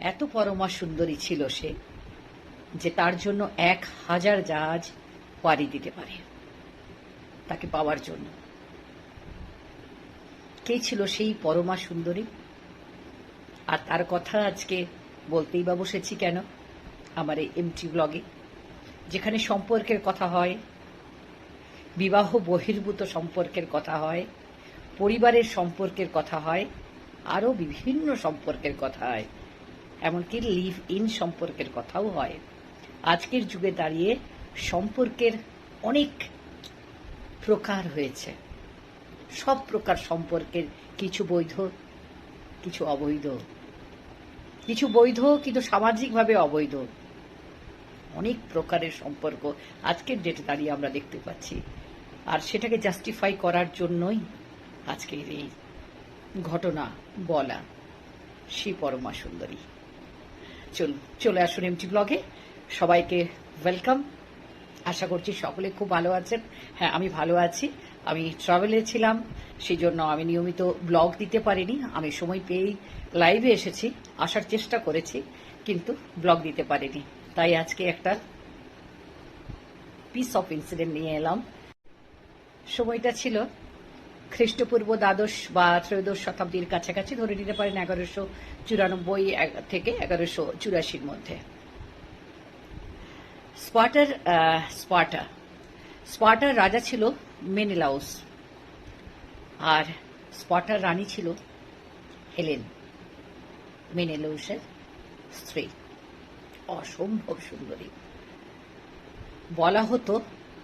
এত পরমা সুন্দরী ছিল সে, যে তার জন্য এক হাজার জাহাজ পাড়ি দিতে পারে, তাকে পাওয়ার জন্য। কে ছিল সেই পরমা সুন্দরী? আর তার কথা আজকে বলতেই বা বসেছি কেন? আমার এই এমটি ব্লগে, যেখানে সম্পর্কের কথা হয়, বিবাহ বহির্ভূত সম্পর্কের কথা হয়, পরিবারের সম্পর্কের কথা হয়, আরও বিভিন্ন সম্পর্কের কথা হয়। এমনকি লিভ ইন সম্পর্কের কথাও হয়। আজকের যুগে দাঁড়িয়ে সম্পর্কের অনেক প্রকার হয়েছে। সব প্রকার সম্পর্কের কিছু বৈধ, কিছু অবৈধ। কিছু বৈধ, কিন্তু সামাজিকভাবে অবৈধ। অনেক প্রকারের সম্পর্ক আজকের ডেটে দাঁড়িয়ে আমরা দেখতে পাচ্ছি। আর সেটাকে জাস্টিফাই করার জন্যই আজকের এই ঘটনা বলা। শ্রী পরমা সুন্দরী। চল, চলে আসুন এমটি ব্লগে সবাইকে ওয়েলকাম আশা করছি সকলে খুব ভালো আছেন। হ্যাঁ আমি ভালো আছি। আমি ট্রাভেলে ছিলাম সেই জন্য আমি নিয়মিত ব্লগ দিতে পারিনি। আমি সময় পেয়েই লাইভে এসেছি, আসার চেষ্টা করেছি, কিন্তু ব্লগ দিতে পারিনি। তাই আজকে একটা পিস অফ ইনসিডেন্ট নিয়ে এলাম। সময়টা ছিল খ্রিস্টপূর্ব দ্বাদশ বা ত্রয়োদশ শতাব্দীর কাছাকাছি ধরে নিতে পারেন এগারোশো চুরানব্বই থেকে এগারোশো চুরাশির মধ্যে। স্পার্টার স্পার্টা স্পার্টার রাজা ছিল মেনেলাউস আর স্পার্টার রানী ছিল হেলেন, মেনেলাউসের স্ত্রী। অসম্ভব সুন্দরী। বলা হতো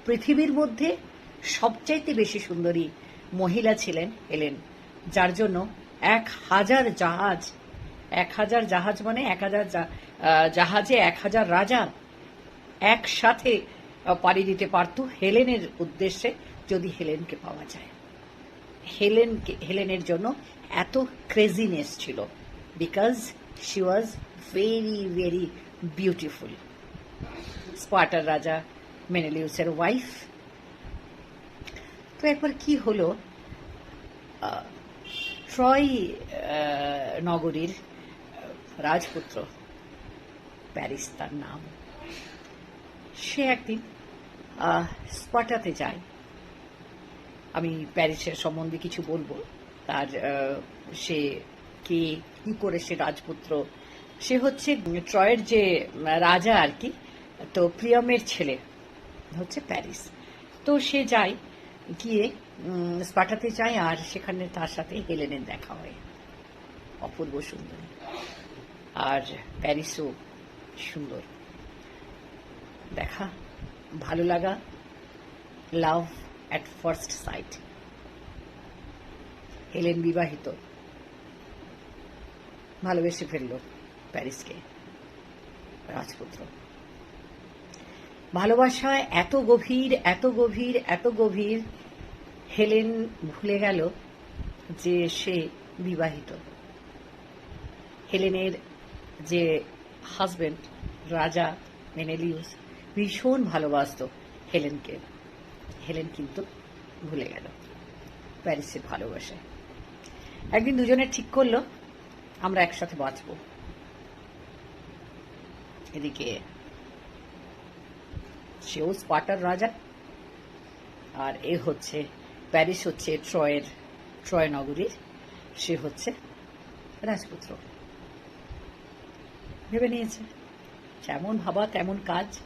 পৃথিবীর মধ্যে সবচাইতে বেশি সুন্দরী মহিলা ছিলেন হেলেন যার জন্য এক হাজার জাহাজ, এক হাজার জাহাজ মানে এক হাজার জাহাজে এক হাজার রাজা একসাথে পাড়ি দিতে পারত হেলেনের উদ্দেশ্যে, যদি হেলেনকে পাওয়া যায়। হেলেনকে, হেলেনের জন্য এত ক্রেজিনেস ছিল because she was very very beautiful স্পার্টার রাজা মেনেলিউসের ওয়াইফ তো একবার কি হলো? ট্রয় নগরীর রাজপুত্র প্যারিস তার নাম। সে একদিন আহ, স্পার্টাতে যায়। আমি প্যারিসের সম্বন্ধে কিছু বলব। তার সে কে কি করে সে রাজপুত্র সে হচ্ছে ট্রয়ের যে রাজা আর কি তো প্রিয়মের ছেলে হচ্ছে প্যারিস। তো সে যায় গিয়ে উম, চাই আর সেখানে তার সাথে হেলেনের দেখা হয়। অপূর্ব সুন্দর। আর প্যারিসও সুন্দর। দেখা ভালো লাগা love at first sight Helen বিবাহিত। ভালোবেসে ফেলল প্যারিসকে। রাজপুত্র। ভালোবাসা এত গভীর এত গভীর এত গভীর হেলেন ভুলে গেল যে সে বিবাহিত। হেলেনের যে হাজবেন্ড রাজা মেনেলিউস, ভীষণ ভালোবাসত হেলেনকে। হেলেন কিন্তু ভুলে গেল প্যারিসের ভালোবাসায়। একদিন দুজনে ঠিক করল, আমরা একসাথে বাঁচব। এদিকে সেও স্পার্টার রাজা। আর এ হচ্ছে, প্যারিস হচ্ছে ট্রয়ের, ট্রয় নগরীর। সে হচ্ছে রাজপুত্র। ভেবে নিয়েছে, যেমন ভাবা তেমন কাজ।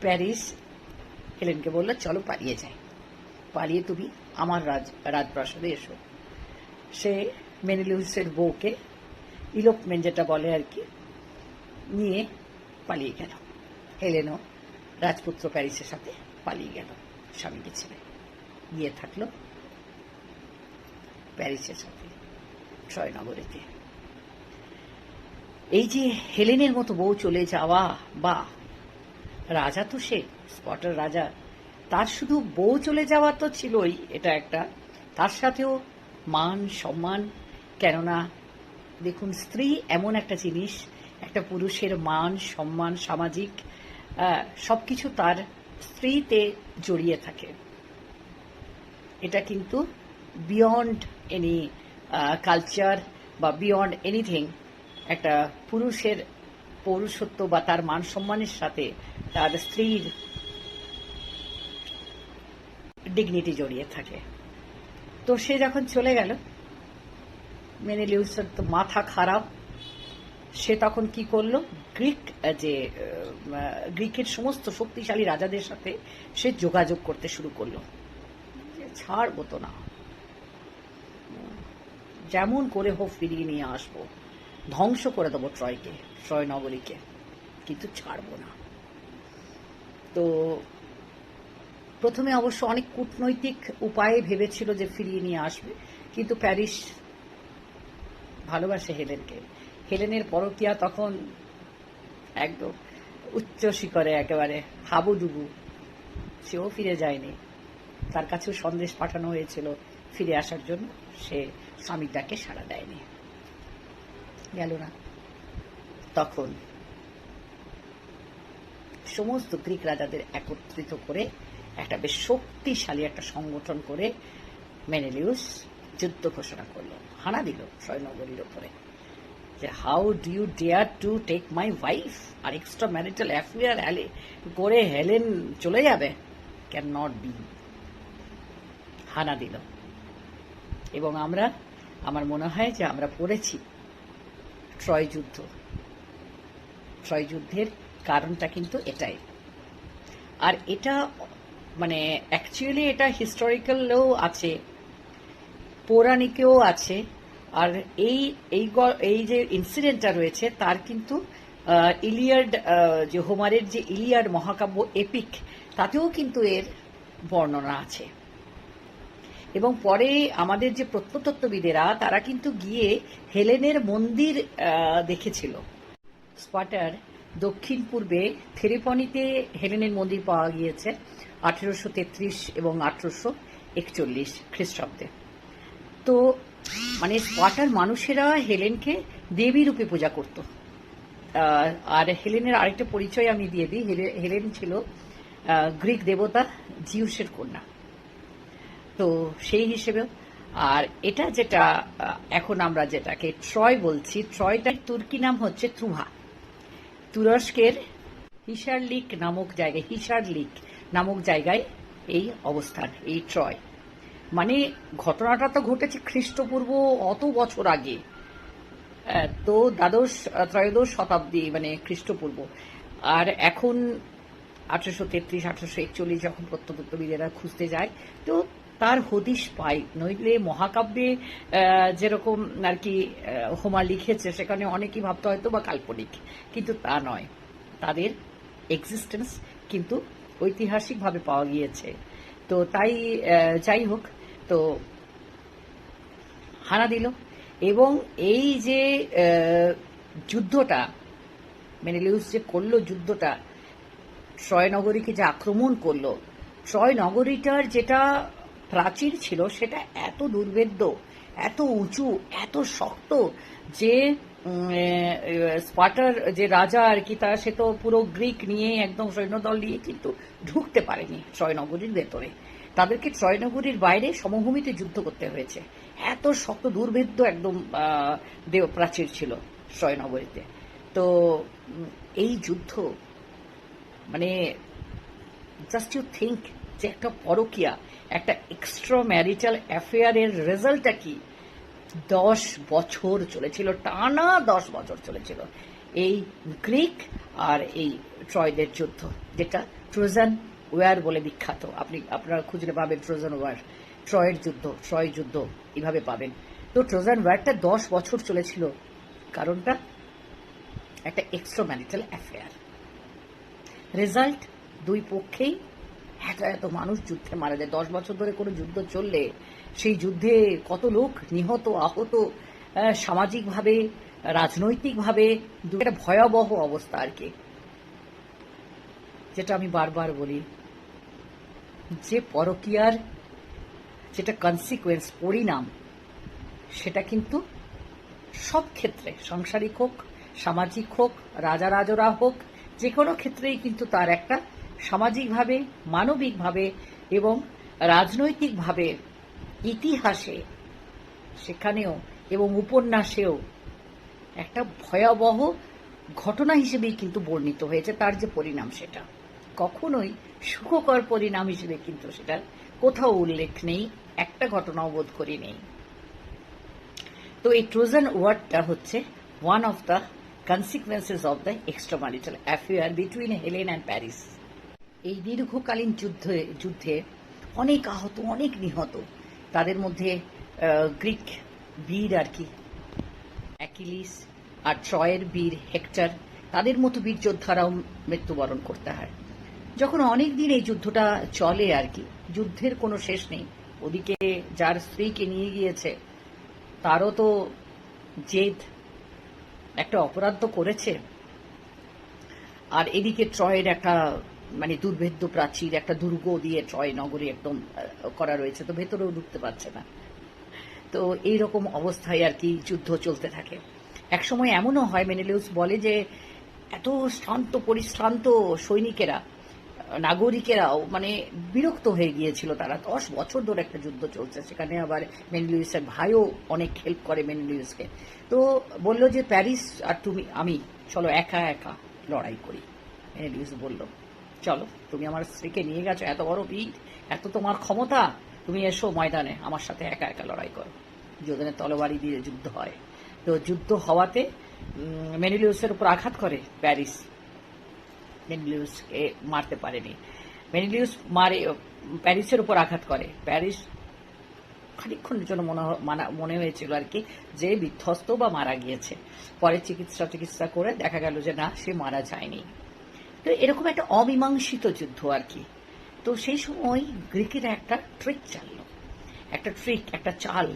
প্যারিস, হেলেনকে বলল, চলো পালিয়ে যাই। পালিয়ে তুমি আমার রাজ, রাজপ্রাসাদে এসো। সে মেনিলিউসের বউকে ইলোপমেন্ট যেটা বলে আর কি, নিয়ে পালিয়ে গেল। হেলেনও রাজপুত্র প্যারিসের সাথে পালিয়ে গেল স্বামীকে ছেড়ে। গিয়ে থাকল প্যারিসের সাথে ট্রয়নগরেতে এই যে হেলেনের মতো বউ চলে যাওয়া, বা রাজা তো সে, স্পটার রাজা, তার শুধু বউ চলে যাওয়া তো ছিলই, এটা একটা। তার সাথেও মান, সম্মান, কেননা দেখুন, স্ত্রী এমন একটা জিনিস, একটা পুরুষের মান, সম্মান, সামাজিক সবকিছু তার স্ত্রীতে জড়িয়ে থাকে। এটা কিন্তু বিয়ন্ড এনি কালচার বা বিয়ন্ড এনিথিং একটা পুরুষের পৌরুষত্ব বা তার মান সম্মানের সাথে তার স্ত্রীর ডিগনিটি জড়িয়ে থাকে। তো সে যখন চলে গেল মেনেলিউসের তো মাথা খারাপ সে তখন কি করল? গ্রিক যে গ্রিকের সমস্ত শক্তিশালী রাজাদের সাথে সে যোগাযোগ করতে শুরু করল। যে ছাড়বো তো না। যেমন করে হোক ফিরিয়ে নিয়ে আসব। ধ্বংস করে দেবো ট্রয়কে, ট্রয় নগরীকে। কিন্তু ছাড়বো না। তো প্রথমে অবশ্য অনেক কূটনৈতিক উপায়ে ভেবেছিল যে ফিরিয়ে নিয়ে আসবে। কিন্তু প্যারিস ভালোবাসে হেলেনকে। হেলেনের পরকিয়া তখন একদম উচ্চ শিখরে একেবারে হাবুডুবু। সেও ফিরে যায়নি। তার কাছেও সন্দেশ পাঠানো হয়েছিল ফিরে আসার জন্য। সে স্বামীর ডাকে সাড়া দেয়নি। গেল না। তখন সমস্ত গ্রিক রাজাদের একত্রিত করে একটা বেশ শক্তিশালী একটা সংগঠন করে মেনেলিউস যুদ্ধ ঘোষণা করল। হানা দিল সৈন্যগরীর ওপরে যে how do you dare to take my wife R extra marital affair হ্যালে করে হেলেন চলে যাবে? ক্যান নট বি হানা দিল। এবং আমরা, আমার মনে হয় যে আমরা পড়েছি ট্রয় যুদ্ধ। ট্রয় যুদ্ধের কারণটা কিন্তু এটাই। আর এটা মানে অ্যাকচুয়ালি এটা হিস্টোরিক্যালও আছে, পৌরাণিকেও আছে। আর এই এই এই যে ইনসিডেন্টটা রয়েছে, তার কিন্তু ইলিয়ার্ড যে হোমারের যে ইলিয়ার্ড মহাকাব্য এপিক তাতেও কিন্তু এর বর্ণনা আছে। এবং পরে আমাদের যে প্রত্নতত্ত্ববিদেরা, তারা কিন্তু গিয়ে হেলেনের মন্দির দেখেছিল। স্পাটার দক্ষিণ পূর্বে থেরেপনিতে হেলেনের মন্দির পাওয়া গিয়েছে, আঠেরোশো তেত্রিশ এবং আঠেরোশো একচল্লিশ খ্রিস্টাব্দে। তো মানে স্পাটার মানুষেরা হেলেনকে দেবী রূপে পূজা করত। আর হেলেনের আরেকটা পরিচয় আমি দিয়ে দিই। হেলে- হেলেন ছিল গ্রিক দেবতা জিউসের কন্যা। তো সেই হিসেবেও, আর এটা যেটা এখন আমরা যেটাকে ট্রয় বলছি ট্রয়টার তুর্কি নাম হচ্ছে ত্রুভা। তুরস্কের হিসারলিক নামক জায়গায় হিসারলিক নামক জায়গায় এই অবস্থান, এই ট্রয় মানে ঘটনাটা তো ঘটেছে খ্রিস্টপূর্ব অত বছর আগে। তো দ্বাদশ ত্রয়োদশ শতাব্দী মানে খ্রিস্টপূর্ব। আর এখন আঠারোশো তেত্রিশ, আঠারোশো একচল্লিশ যখন প্রত্নতত্ত্ববিদেরা খুঁজতে যায়, তো তার হদিশ পাই নইলে মহাকাব্যে যেরকম আর কি হোমা লিখেছে, সেখানে অনেকেই ভাবতে হয়তো বা কাল্পনিক, কিন্তু তা নয়। তাদের এক্সিস্টেন্স কিন্তু ঐতিহাসিকভাবে পাওয়া গিয়েছে। তো তাই যাই হোক তো হানা দিল। এবং এই যে যুদ্ধটা, মেনেলিউস যে করল যুদ্ধটা ট্রয় নগরীকে যে আক্রমণ করল ট্রয় নগরীটার যেটা প্রাচীর ছিল সেটা এত দুর্ভেদ্য, এত উঁচু, এত শক্ত যে স্পার্টার যে রাজা আর কি, তা সে তো পুরো গ্রিক নিয়ে একদম সৈন্যদল নিয়ে কিন্তু ঢুকতে পারেনি ট্রয় নগরীর ভেতরে। তাদেরকে ট্রয় নগরীর বাইরে সমভূমিতে যুদ্ধ করতে হয়েছে। এত শক্ত দুর্ভেদ্য একদম আহ, দেব প্রাচীর ছিল ট্রয় নগরীতে তো এই যুদ্ধ মানে জাস্ট ইউ থিঙ্ক যে একটা পরকিয়া একটা এক্সট্রা ম্যারিটাল অ্যাফেয়ারের রেজাল্টটা কি? দশ বছর চলেছিল টানা দশ বছর চলেছিল এই গ্রিক আর এই ট্রয়দের যুদ্ধ যেটা ট্রোজান ওয়ার বলে বিখ্যাত। আপনি, আপনারা খুঁজলে পাবেন ট্রোজান ওয়ার ট্রয়ের যুদ্ধ ট্রয় যুদ্ধ এভাবে পাবেন। তো ট্রোজান ওয়ারটা দশ বছর চলেছিল। কারণটা? একটা এক্সট্রা ম্যারিটাল অ্যাফেয়ার রেজাল্ট দুই পক্ষেই এত এত মানুষ যুদ্ধে মারা যায়। দশ বছর ধরে কোনো যুদ্ধ চললে সেই যুদ্ধে কত লোক নিহত, আহত সামাজিকভাবে, রাজনৈতিকভাবে একটা ভয়াবহ অবস্থা আর কি। যেটা আমি বারবার বলি। যে পরকিয়ার যেটা কনসিকুয়েন্স পরিণাম, সেটা কিন্তু সব ক্ষেত্রে, সাংসারিক হোক, সামাজিক হোক, রাজা রাজরা হোক, যে কোনো ক্ষেত্রেই কিন্তু তার একটা সামাজিকভাবে, মানবিকভাবে এবং রাজনৈতিকভাবে ইতিহাসে, সেখানেও এবং উপন্যাসেও একটা ভয়াবহ ঘটনা হিসেবেই কিন্তু বর্ণিত হয়েছে, তার যে পরিণাম সেটা। কখনোই সুখকর পরিণাম হিসেবে কিন্তু সেটা কোথাও উল্লেখ নেই, একটা ঘটনাও বোধ করি নেই। তো এই ট্রোজান ওয়ার্ডটা হচ্ছে one of the consequences of the extramarital affair between Helen and Paris এই দীর্ঘকালীন যুদ্ধে যুদ্ধে অনেক আহত, অনেক নিহত, তাদের মধ্যে গ্রিক বীর আর কি, অ্যাকিলিস আর ট্রয়ের বীর হেক্টর, তাদের মতো বীর যোদ্ধারাও মৃত্যুবরণ করতে হয়। যখন অনেক দিন এই যুদ্ধটা চলে আর কি, যুদ্ধের কোনো শেষ নেই। ওদিকে যার স্ত্রীকে নিয়ে গিয়েছে, তারও তো জেদ। একটা অপরাধ তো করেছে। আর এদিকে ট্রয়ের একটা মানে দুর্ভেদ্য প্রাচীর, একটা দুর্গ দিয়ে ট্রয় নগরী একদম করা রয়েছে, তো ভেতরেও ঢুকতে পারছে না। তো এই রকম অবস্থায় আর কি যুদ্ধ চলতে থাকে। একসময় এমনও হয়, মেনেলিউস বলে যে, এত শ্রান্ত, পরিশ্রান্ত সৈনিকেরা নাগরিকেরাও মানে বিরক্ত হয়ে গিয়েছিল তারা। দশ বছর ধরে একটা যুদ্ধ চলছে, সেখানে আবার মেনলিউসের ভাইও অনেক হেল্প করে মেনলিউসকে। তো বলল যে, প্যারিস আর তুমি, আমি, চলো একা একা লড়াই করি। মেনলিউস বলল, চলো, তুমি আমার স্ত্রীকে নিয়ে গেছো, এত বড় বীর, এত তোমার ক্ষমতা, তুমি এসো ময়দানে, আমার সাথে একা একা লড়াই করো। যোধনের তলবারি দিয়ে যুদ্ধ হয়। তো যুদ্ধ হওয়াতে মেনিলিউসের উপর আঘাত করে প্যারিস। মেনিলিউসকে মারতে পারেনি। মেনিলিউস মারে, প্যারিসের উপর আঘাত করে। প্যারিস খানিক্ষণের জন্য মনে মানা- মনে হয়েছিল আর কি যে বিধ্বস্ত বা মারা গিয়েছে। পরে চিকিৎসা চিকিৎসা করে দেখা গেল যে না, সে মারা যায়নি। তো এরকম একটা অমীমাংসিত যুদ্ধ আর কি। তো সেই সময় গ্রিকেরা একটা ট্রিক চাললো। একটা ট্রিক একটা চাল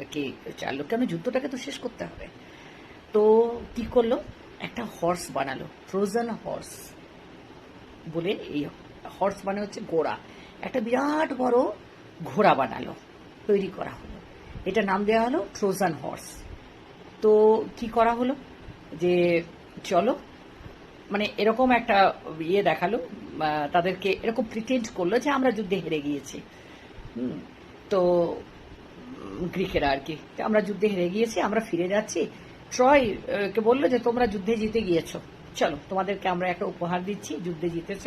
আর কি চাললো কেন যুদ্ধটাকে তো শেষ করতে হবে। তো কি করল? একটা হর্স বানালো ফ্রোজেন হর্স বলে এই হর্স মানে হচ্ছে ঘোড়া। একটা বিরাট বড় ঘোড়া বানালো, তৈরি করা হলো। এটা নাম দেওয়া হলো ট্রোজান হর্স তো কি করা হলো? যে চলো মানে এরকম একটা ইয়ে দেখাল তাদেরকে এরকম প্রিটেন্ড করল যে আমরা যুদ্ধে হেরে গিয়েছি। তো গ্রিকেরা আর কি আমরা যুদ্ধে হেরে গিয়েছি, আমরা ফিরে যাচ্ছি। ট্রয় কে বলল যে তোমরা যুদ্ধে জিতে গিয়েছো। চলো, তোমাদেরকে আমরা একটা উপহার দিচ্ছি, যুদ্ধে জিতেছ।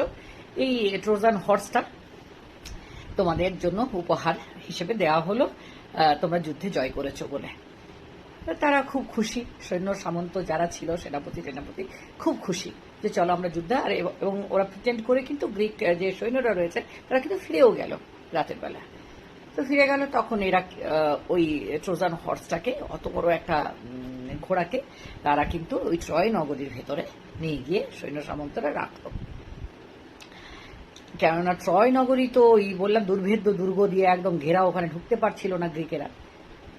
এই ট্রোজান হর্সটা তোমাদের জন্য উপহার হিসেবে দেওয়া হলো। তোমরা যুদ্ধে জয় করেছ বলে। তারা খুব খুশি, সৈন্য সামন্ত যারা ছিল, সেনাপতি সেনাপতি খুব খুশি যে চলো আমরা যুদ্ধে। আর এবং ওরা প্রিটেন্ড করে কিন্তু গ্রিক যে সৈন্যরা রয়েছে, তারা কিন্তু ফিরেও গেল রাতের বেলা। তো ফিরে গেল, তখন এরা ওই ট্রোজান হর্সটাকে অত বড় একটা ঘোড়াকে তারা কিন্তু ওই ট্রয় নগরীর ভেতরে নিয়ে গিয়ে সৈন্য সামন্তরা রাখল। কেননা ট্রয় নগরী তো ওই বললাম দুর্ভেদ্য দুর্গ দিয়ে একদম ঘেরা ওখানে ঢুকতে পারছিল না গ্রিকেরা।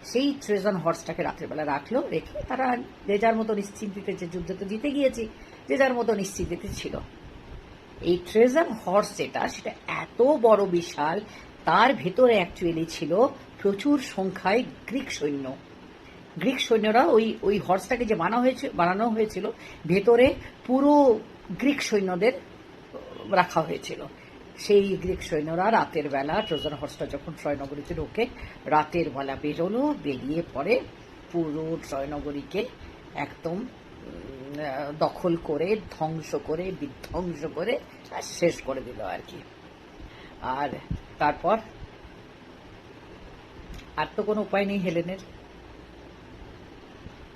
সেই ট্রেজন হর্সটাকে রাত্রেবেলা রাখল, রেখে তারা যে যার মতো নিশ্চিন্তিতে যে যুদ্ধে তো জিতে গিয়েছি, যে যার মতো নিশ্চিন্তিতে ছিল। এই ট্রেজার হর্স যেটা, সেটা এত বড় বিশাল, তার ভেতরে অ্যাকচুয়ালি ছিল প্রচুর সংখ্যায় গ্রিক সৈন্য। গ্রিক সৈন্যরা ওই ওই হর্সটাকে যে বানানো হয়েছে, বানানো হয়েছিল, ভেতরে পুরো গ্রিক সৈন্যদের রাখা হয়েছিল। সেই গ্রিক সৈন্যরা রাতের বেলা ট্রোজান হর্সটা যখন ট্রয়নগরীতে ঢোকে, রাতের বেলা বেরোলো, বেরিয়ে পরে পুরো ট্রয়নগরীকে একদম দখল করে, ধ্বংস করে, বিধ্বংস করে শেষ করে দিল আর কি। আর তারপর আর তো কোনো উপায় নেই হেলেনের।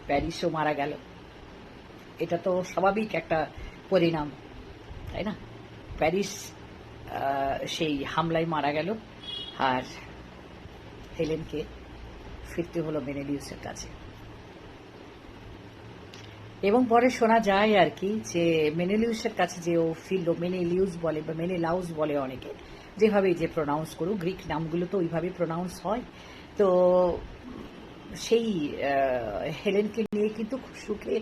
প্যারিসও মারা গেল। এটা তো স্বাভাবিক একটা পরিণাম, তাই না? প্যারিস সেই হামলায় মারা গেল আর হেলেনকে ফিরতে হলো মেনেলিউসের কাছে। এবং পরে শোনা যায় আর কি যে মেনেলিউসের কাছে যে ও ফিরল মেনেলিউস বলে বা মেনেলাউস বলে অনেকে যেভাবে যে প্রোনাউন্স করুক, গ্রিক নামগুলো তো ওইভাবে প্রোনাউন্স হয়। তো সেই হেলেনকে নিয়ে কিন্তু খুব সুখে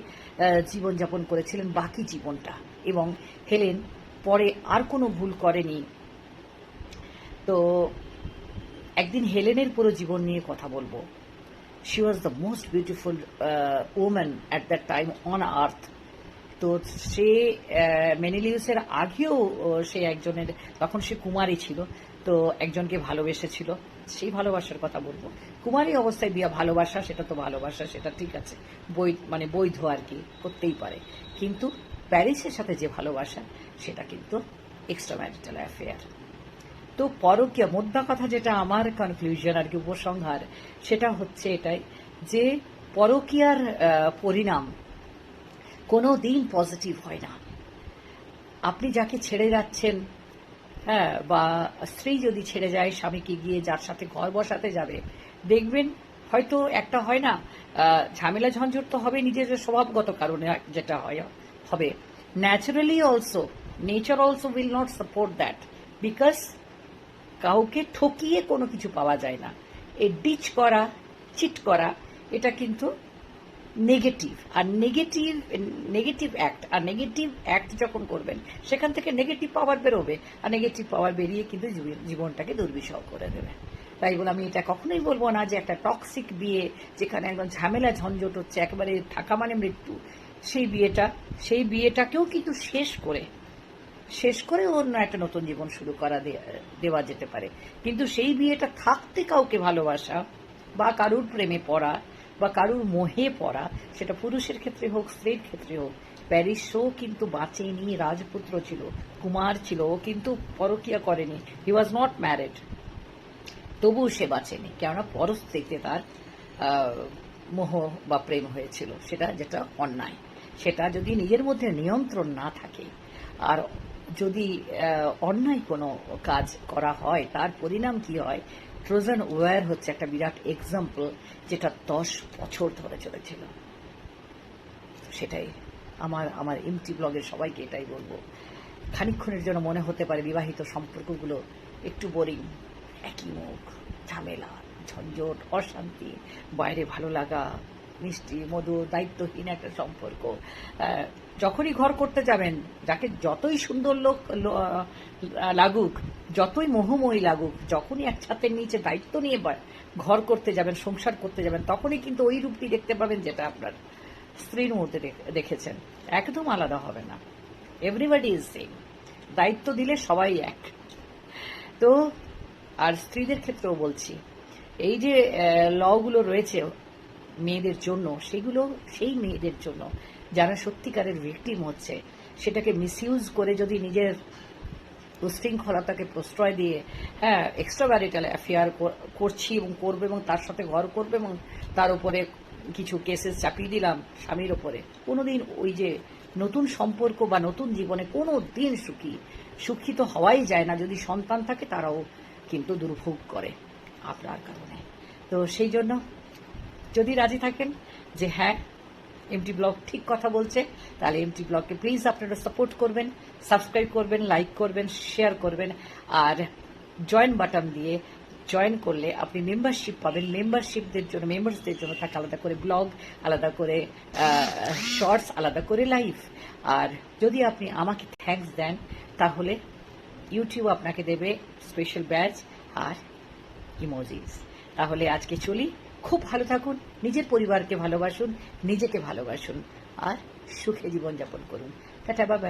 জীবনযাপন করেছিলেন বাকি জীবনটা। এবং হেলেন পরে আর কোনো ভুল করেনি। তো একদিন হেলেনের পুরো জীবন নিয়ে কথা বলব। She was the most beautiful woman at that time on earth তো সে মেনিলিউসের আগেও সে একজনের, তখন সে কুমারী ছিল। তো একজনকে ভালোবেসেছিল। সেই ভালোবাসার কথা বলব। কুমারী অবস্থায় বিয়া ভালোবাসা, সেটা তো ভালোবাসা, সেটা ঠিক আছে। বৈ মানে বৈধ আর কি, করতেই পারে। কিন্তু প্যারিসের সাথে যে ভালোবাসা, সেটা কিন্তু এক্সট্রা ম্যারিটাল অ্যাফেয়ার তো পরকীয়া, মোদ্দা কথা যেটা আমার কনক্লুশন আর কি, উপসংহার, সেটা হচ্ছে এটাই যে পরকীয়ার পরিণাম কোনো দিন পজিটিভ হয় না। আপনি যাকে ছেড়ে যাচ্ছেন হ্যাঁ বা স্ত্রী যদি ছেড়ে যায়, স্বামীকে গিয়ে যার সাথে ঘর বসাতে যাবে, দেখবেন হয়তো একটা হয় না ঝামেলা ঝঞ্ঝট তো হবে নিজের স্বভাবগত কারণে যেটা হয়, হবে। Naturally also nature also will not support that because কাউকে ঠকিয়ে কোনো কিছু পাওয়া যায় না। এ ডিচ করা চিট করা, এটা কিন্তু নেগেটিভ আর নেগেটিভ নেগেটিভ অ্যাক্ট আর নেগেটিভ অ্যাক্ট যখন করবেন, সেখান থেকে নেগেটিভ পাওয়ার বেরোবে, আর নেগেটিভ পাওয়ার বেরিয়ে কিন্তু জীবনটাকে দুর্বিষহ করে দেবে। তাই বলে আমি এটা কখনোই বলব না যে একটা টক্সিক বিয়ে, যেখানে একদম ঝামেলা, ঝঞ্ঝট হচ্ছে, একেবারে থাকা মানে মৃত্যু, সেই বিয়েটা, সেই বিয়েটাকেও কিন্তু শেষ করে শেষ করে অন্য একটা নতুন জীবন শুরু করা দেওয়া যেতে পারে। কিন্তু সেই বিয়েটা থাকতে কাউকে ভালোবাসা বা কারুর প্রেমে পড়া বা কারুর মোহে পড়া, সেটা পুরুষের ক্ষেত্রে হোক, স্ত্রীর ক্ষেত্রে হোক প্যারিসও কিন্তু বাঁচেনি, রাজপুত্র ছিল, কুমার ছিল, ও কিন্তু পরকিয়া করেনি হি ওয়াজ নট ম্যারিড তবুও সে বাঁচেনি, কেননা পরস্ত্রীতে তার মোহ বা প্রেম হয়েছিল, সেটা যেটা অন্যায়, সেটা যদি নিজের মধ্যে নিয়ন্ত্রণ না থাকে, আর যদি অন্যায় কোনো কাজ করা হয়, তার পরিণাম কি হয় ট্রোজান ওয়ার হচ্ছে একটা বিরাট এক্সাম্পল যেটা দশ বছর ধরে চলেছিল। সেটাই আমার আমার এমটি ব্লগের সবাইকে এটাই বলব। খানিক্ষণের জন্য মনে হতে পারে বিবাহিত সম্পর্কগুলো একটু বোরিং একই মুখ, ঝামেলা, ঝঞ্ঝট, অশান্তি, বাইরে ভালো লাগা মিষ্টি, মধু, দায়িত্বহীন একটা সম্পর্ক। যখনই ঘর করতে যাবেন, যাকে যতই সুন্দর লোক লাগুক, যতই মোহময়ী লাগুক, যখনই এক ছাতের নিচে দায়িত্ব নিয়ে ঘর করতে যাবেন, সংসার করতে যাবেন, তখনই কিন্তু ওই রূপটি দেখতে পাবেন যেটা আপনার স্ত্রীর মধ্যে দেখ- দেখেছেন। একদম আলাদা হবে না। এভরিবাডি ইজ সেম দায়িত্ব দিলে সবাই এক। তো, আর স্ত্রীদের ক্ষেত্রেও বলছি, এই যে লগুলো রয়েছে মেয়েদের জন্য, সেগুলো, সেই মেয়েদের জন্য যারা সত্যিকারের ভিকটিম হচ্ছে, সেটাকে মিসইউজ করে যদি নিজের উশৃঙ্খলতাকে প্রশ্রয় দিয়ে হ্যাঁ এক্সট্রা ব্যারিটাল অ্যাফেয়ার করছি এবং করবে এবং তার সাথে ঘর করবে এবং তার উপরে কিছু কেসেস চাপিয়ে দিলাম স্বামীর ওপরে কোনোদিন ওই যে নতুন সম্পর্ক বা নতুন জীবনে কোনো দিন সুখী সুখী তো হওয়াই যায় না, যদি সন্তান থাকে তারাও কিন্তু দুর্ভোগ করে আপনার কারণে। তো সেই জন্য যদি রাজি থাকেন যে হ্যাঁ এমটি ব্লগ ঠিক কথা বলছে, তাহলে এমটি ব্লগকে প্লিজ আপনারা সাপোর্ট করবেন সাবস্ক্রাইব করবেন লাইক করবেন শেয়ার করবেন, আর জয়েন বাটন দিয়ে জয়েন করলে আপনি মেম্বারশিপ পাবেন। মেম্বারশিপদের জন্য মেম্বার্সদের জন্য থাকে আলাদা করে ব্লগ আলাদা করে শর্টস আলাদা করে লাইভ আর যদি আপনি আমাকে থ্যাঙ্কস দেন, তাহলে ইউটিউব আপনাকে দেবে স্পেশাল ব্যাচ আর ইমোজিস তাহলে আজকে চলি। খুব ভালো থাকুন নিজের পরিবারকে ভালোবাসুন নিজেকে ভালোবাসুন আর সুখে জীবনযাপন করুন। টাটা বাবাই